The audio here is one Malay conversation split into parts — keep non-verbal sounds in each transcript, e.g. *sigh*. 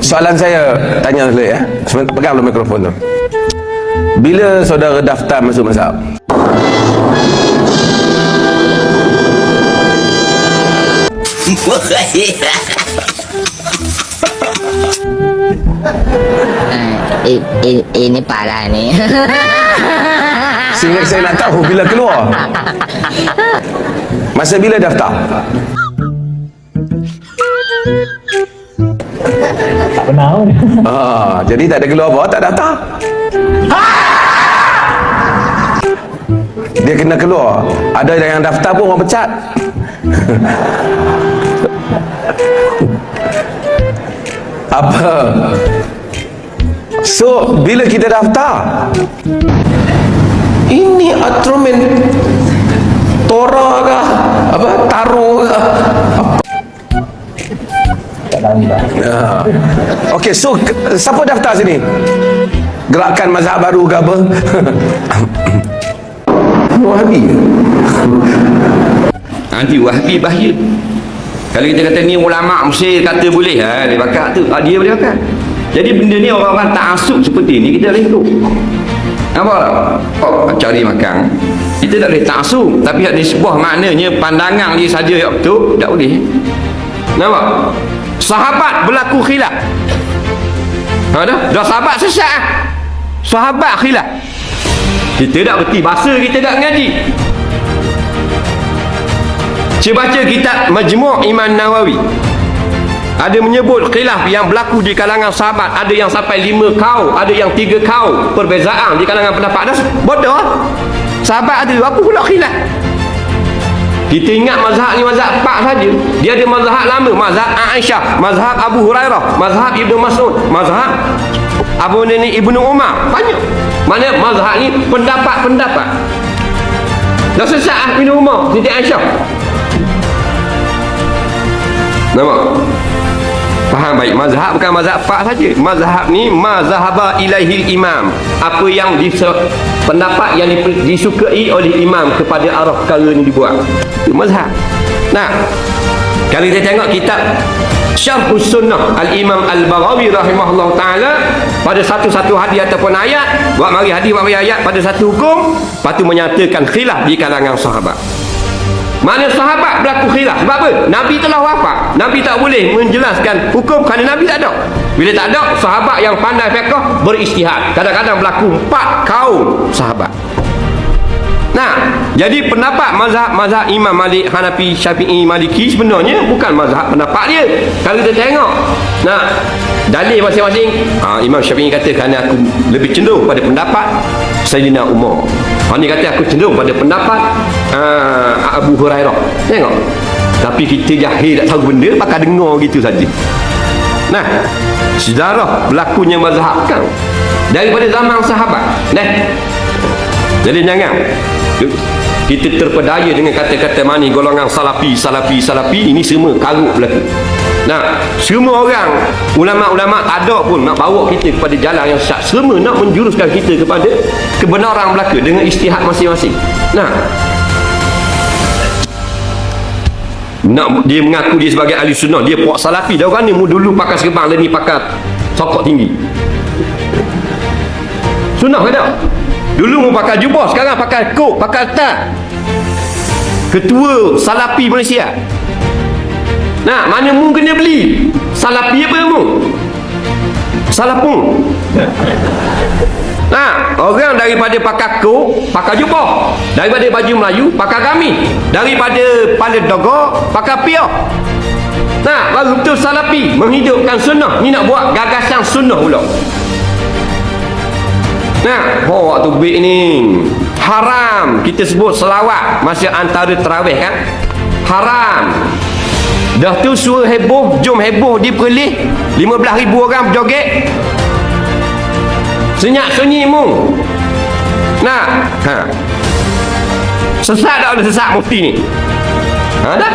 Soalan saya tanya dulu ya. Pegang dulu mikrofon tu. Bila saudara daftar masuk mazhab? *laughs* Eh, eh, ini parah nih. Sehingga saya nak tahu bila keluar. Masa bila daftar? Pun. *laughs* Ah, jadi tak ada keluar apa, tak daftar. Dia kena keluar. Ada yang daftar pun orang pecat. *laughs* Apa? So, bila kita daftar, ini atromen Tora kah? Apa? Taro kah? Tak Ya. Okey, so siapa daftar sini? Gerakan mazhab baru ke apa? *laughs* Wahabi. Nanti Wahabi bahaya. Kalau kita kata ni ulama Mesir kata boleh, ha, dia bakar tu. Ha, dia boleh bakar. Jadi benda ni orang-orang tak asuk seperti ni kita boleh ikut. Apa? Oh, cari makan. Kita tak boleh tak. Tapi ada sebuah maknanya pandangan dia saja yang betul, tak boleh. Nampak? Sahabat berlaku khilaf. Ha dah, dah sahabat sesat ah. Sahabat khilaf. Kita tak berti bahasa kita tak ngaji. Saya baca kitab Majmu' Iman Nawawi. Ada menyebut khilaf yang berlaku di kalangan sahabat. Ada yang sampai lima kau, ada yang tiga kau. Perbezaan di kalangan pendapat. Bodoh. Sahabat ada apa pula khilaf? Kita ingat mazhab ni mazhab empat saja. Dia ada mazhab lama, mazhab Aisyah, mazhab Abu Hurairah, mazhab Ibnu Mas'ud, mazhab Abu Nini Ibnu Umar. Banyak. Mana mazhab ni pendapat-pendapat. Dah sesat ah Ibnu Umar, Siti Aisyah. Nampak? Faham baik mazhab bukan mazhab pak saja. Mazhab ni mazhaba ilaihil imam. Apa yang pendapat yang disukai oleh imam kepada arah perkara ni dibuat. Itu mazhab. Nah, kalau kita tengok kitab Syarh Sunnah Al-Imam Al-Baghawi rahimahullah taala pada satu-satu hadis ataupun ayat, buat mari hadis buat mari ayat pada satu hukum, patu menyatakan khilaf di kalangan sahabat. Mana sahabat berlaku khilaf Sebab apa? Nabi telah wafat Nabi tak boleh menjelaskan hukum Kerana Nabi tak ada Bila tak ada Sahabat yang pandai fiqah Beristihad Kadang-kadang berlaku Empat kaum sahabat Nah, jadi pendapat mazhab-mazhab Imam Malik, Hanafi, Syafi'i, Maliki sebenarnya bukan mazhab pendapat dia. Kalau kita tengok, nah, dalil masing-masing, ha, Imam Syafi'i kata kerana aku lebih cenderung pada pendapat Sayyidina Umar. Hani kata aku cenderung pada pendapat uh, Abu Hurairah. Tengok. Tapi kita jahil tak tahu benda, pakai dengar gitu saja. Nah, sejarah berlakunya mazhab kan daripada zaman sahabat. Nah, jadi jangan kita terpedaya dengan kata-kata mani golongan salafi, salafi, salafi ini semua karut berlaku. Nah, semua orang ulama-ulama tak ada pun nak bawa kita kepada jalan yang sesat. Semua nak menjuruskan kita kepada kebenaran belaka dengan istihad masing-masing. Nah, nak dia mengaku dia sebagai ahli sunnah dia puak salafi. Dia orang ni dulu pakai serban lain ni pakai sokok tinggi. Sunnah ke tak? Dulu mu pakai jubah sekarang pakai kok pakai tas. Ketua salafi Malaysia. Nah mana mu kena beli? Salafi apa mu? Salapung *laughs* Nah, orang daripada pakai kok, pakai jubah. Daripada baju Melayu, pakai gamis. Daripada pada dogo, pakai piah. Nah, baru betul salafi menghidupkan sunnah. Ni nak buat gagasan sunnah pula. Nah, bawa tu bik ni. Haram kita sebut selawat masa antara terawih kan? Haram. Dah tu suruh heboh, jom heboh di Perlis. 15,000 orang berjoget. Senyap sunyi mu. Nah, ha. Sesat tak boleh sesat mufti ni? Ha dah?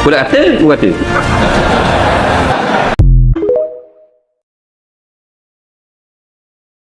Pula kata, mu kata.